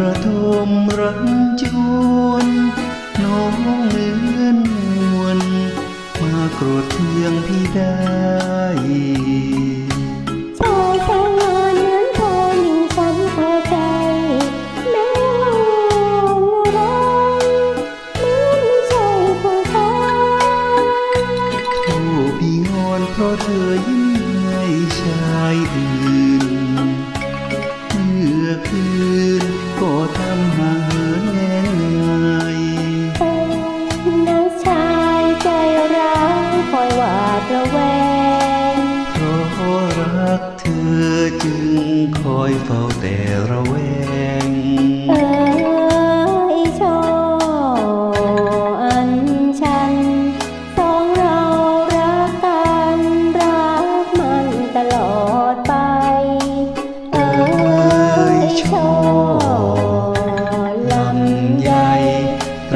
ระทมรันจวนน้องเหมือนมวลมากรธเทืองพี่ได้ชายแสงงานเหมือนเธอยิ่งฉันพอใจแม้ว่ารักเหมือนไม่ใช่ผู้ชายโอ้พี่งอนเพราะเธอยิ้มให้ชายอื่นเมื่อคืน ก็ทำห่างเหินแง่ไงเป็นนักชายใจร้ายคอยหวาดระแวงเพราะรักเธอจึงคอยเฝ้าแต่ระแวง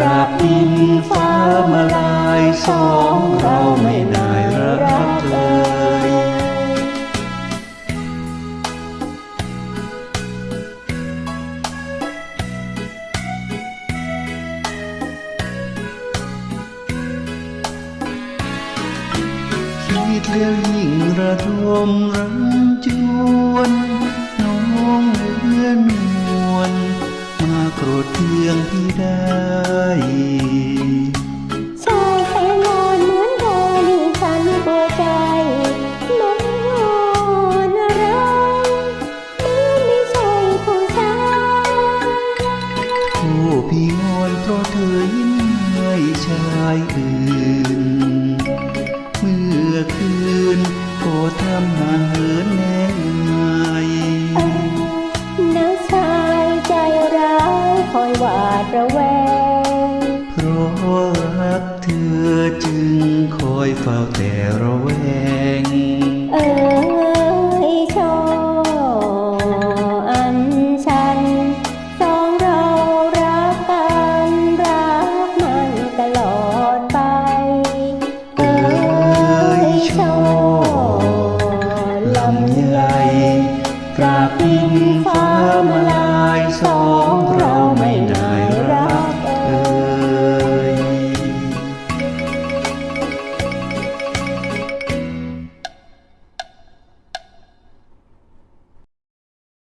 ตราบดินฟ้ามาลายสองเราไม่ได้รักเลยคิดแล้วยิ่งระทมรันจวนน้องเหมือนมวลม โกรธเทืองพี่ได้ชายแสงงอนเหมือนเธอที่ฉันพอใจแม้ว่าน่ารักแม้ไม่ใช่ผู้ชายโอ้พี่งอนเพราะเธอยิ้มให้ชายอื่น เมื่อคืนก็ทำห่าเหินแน่ไงนักชายใจร้า คอยหวาดระแวง เพราะรักเธอจึงคอยเฝ้าแต่ระแวง เอ้ชออันชัน สองเรารักกันรักมันตลอดไป เอ้ชอลำใหญ่กราบดินฟ้ามา